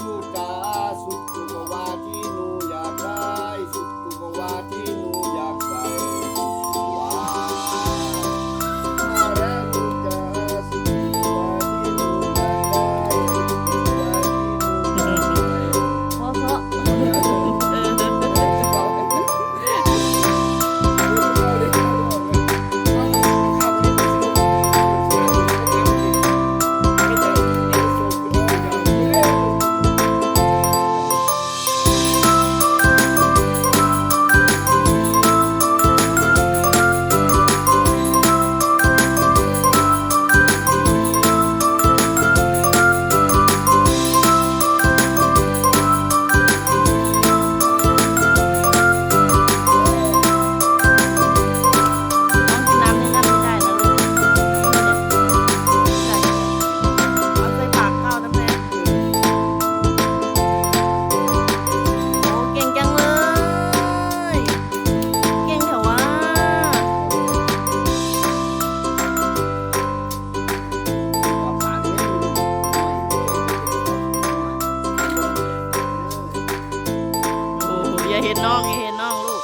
บูชาสุดทุกวา อย่าเห็นน้องอย่าเห็นน้องลูก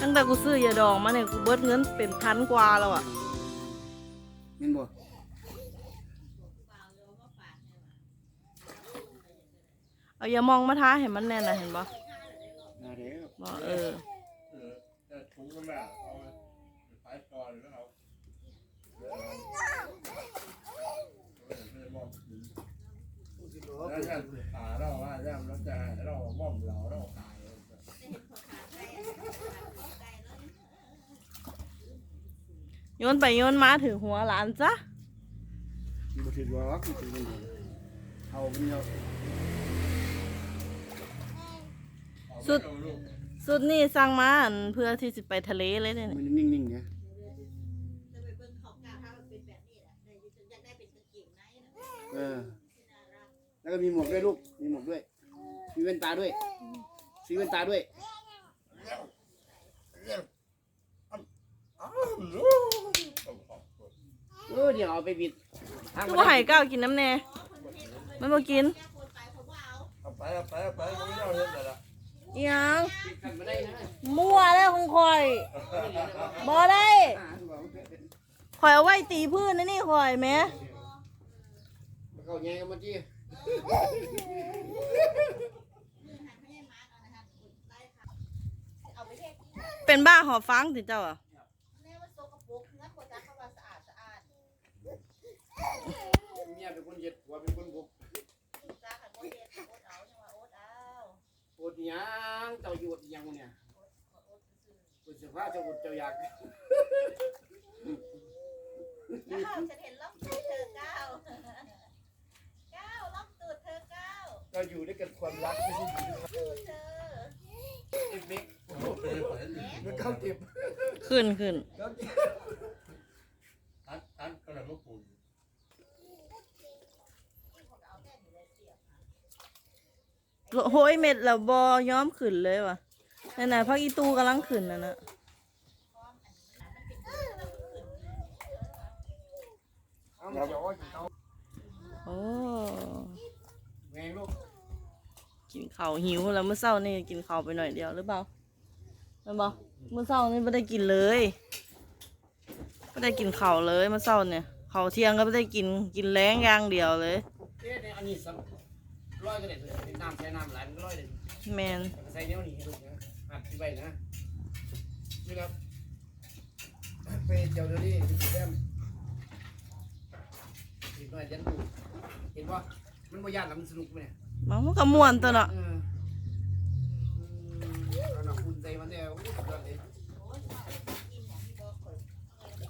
ตั้งแต่กูซื้อยาดองมาเนี่ยกูเบิดเงินเป็นพันกว่าแล้วอะมินบ่ เอาอย่ามองมาท้าเห็นมันแน่นนะเห็นปะมาแล้วบอกเออเออแต่ถุงก็ไม่เอาเอาไปก่อนแล้วเอาแล้วจะหาเราว่าจะเราจะเราม่อมเราเราขายโยนไปโยนมาถือหัวหลานจ้ะบ่ถือว่าวักถือมันบ่เอามันเอา สุดสุดนี่สั่งมาอันเพื่อที่จะไปทะเลเลยเนี่ยมันนิ่งๆเนี่ยจะไปเบิ่งเขากล้าถ้ามันเป็นแบบนี้แหละได้อยู่จนอยากได้เป็นกางเกงในนะเออ แล้วก็มีหมวกด้วยลูก มีหมวกด้วย มีแว่นตาด้วยซื้อแว่นตาด้วย เออเดี๋ยวเอาไปบิดทางคือว่าไห้ก้าวกินน้ำแน่มันบ่กิน เอาไปเอาไปเอาไปไม่เอาเห็นแต่ละอิห ยังกันมาได้นะมั่วแล้วของคอยบ่ได้อ่าบอกคอยเอาไว้ตีพื้นนะนี่คอยแหม่เขาแย่กันมาจี้เอาไปเทศที่เป็นบ้าหอฟังถึงเจ้าอะแม่ว่าโซกระปุกงั้นคนจะเข้ามาสะอาดสะอาดเมียเป็นคนเย็ดหัวเป็นคนบุกจ้าขันโอ๊ตเฮ็ดโอ๊ต เอาจังว่าโอ๊ตเอาโอดหยังเจ้าอยู่อดหยังเนี่ยคุณสุภาพเจ้าอดเจ้าอยากก้าวฉันเห็นล็อกตูดเธอก้าวก้าวล็อกตูดเธอก้าวเราอยู่ด้วยกันความรักไม่ใช่อยู่ด้วยตูดเธอเด็กมันเข้าเก็บขึ้นขึ้นเข้าเก็บอันอันก็เลยมาปุ๋ย โหยเม็ดแล้วบอย้อมขึ้นเลยวะนั่นน่ะพักอีตูกำลังขึ้นน่ะนะเอาเดี๋ยวเอาโอ้กินข้าวหิวแล้วเมื่อเช้านี่กินข้าวไปหน่อยเดียวหรือเปล่าแม่นบอเมื่อเช้านี่ไม่ได้กินเลยไม่ได้กินข้าวเลยเมื่อเช้าเนี่ยข้าวเที่ยงก็ไม่ได้กินกินแรงอย่างเดียวเลย ร้อยก็เด็ดเลยน้ำใช้น้ำไหลมันก็ร้อยเด็ดแมนใส่เนี้ยนี่ให้ลูกนะหัดที่ใบนะนี่ครับไปเจ้าเดี๋ยวนี้ดูแก้มอีกหน่อยจะดูเห็นว่ามันบ่ยากแล้วมันสนุกไหมเนี่ยมันก็ม่วนตัวเนาะเอออืมเอาหนักอุ่นใจมันเนี่ยโอ้ยสุดยอดเลย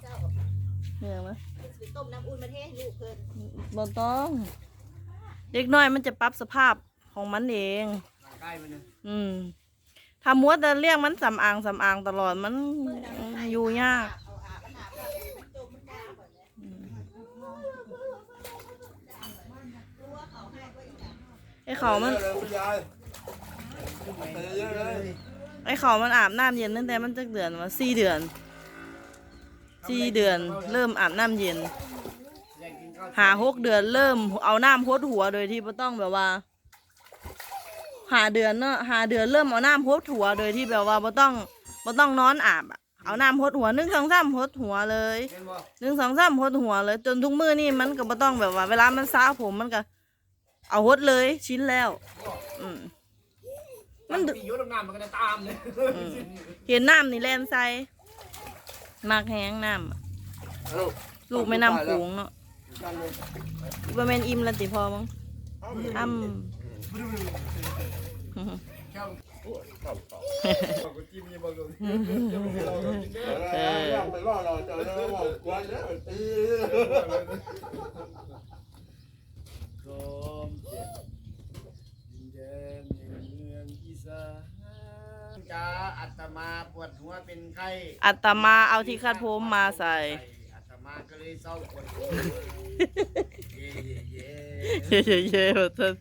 เจ้าเนี่ยไหมไปต้มน้ำอุ่นมาเทให้ลูกเพิ่นบ่ต้อง เด็กน้อยมันจะปรับสภาพของมันเอง ใกล้มันเลยอืมถ้ามัวแต่เรียกมันสำอางสำอางตลอดมันอยู่ยากไอ้เขามันไอ้เขามันอาบน้ำเย็นตั้งแต่มันจะเดือนมาสี่เดือนสี่เดือน เริ่มอาบน้ำเย็น หาหกเดือนเริ่มเอาน้ำพดหัวโดยที่ไม่ต้องแบบว่า หาเดือนเนาะหาเดือนเริ่มเอาน้ำพดหัวโดยที่แบบว่าไม่ต้องไม่ต้องนอนอาบอะเอาน้ำพดหัวหนึ่งสองสามพดหัวเลยเห็นบ่หนึ่งสองสามพดหัวเลย จนทุกมือนี่มันก็ไม่ต้องแบบว่า เวลามันสระผมมันก็ เอาพดเลยชิ้นแล้ว อืมมันดึปียุทธน้ำมันก็จะตามเลยอืมเห็นน้ำนี่แลนใส่มากแห้งน้ำอะลูกไม่น้ำโขงเนาะ บะเมนอิ่มแล้วติพอมั้งอ้ำเออไปรอเราเจอแล้วบอกกวนแล้วตีลมเจ็บดินแดนแห่งเมืองอีสานจ้าอัตมาปวดหัวเป็นไข้อัตมาเอาที่คาดผมมาใส่อัตมาก็ เลยเศร้าปวดหัวเย่เย่เย่เย่เย่เย่หมดท่าน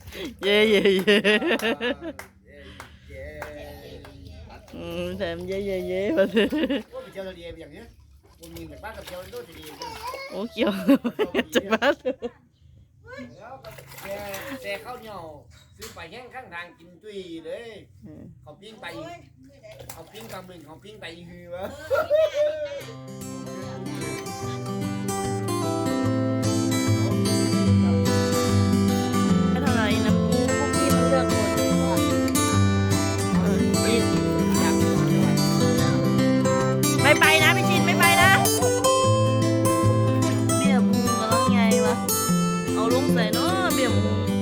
เย่เย่เย่เย่เย่อืมแถมเย่เย่เย่หมดเลยว่าไปเที่ยวทะเลอย่างเนี้ยผมมีแต่บ้านกับเที่ยวโดดทะเลกันโอ้เกี่ยวจะบ้าแล้วแต่แช่ข้าวเหนียวซื้อไปแห้งข้างทางกินตุยเลยเขาปิ้งไปเขาปิ้งกลางบึงเขาปิ้งไปฮือวะ 在那边。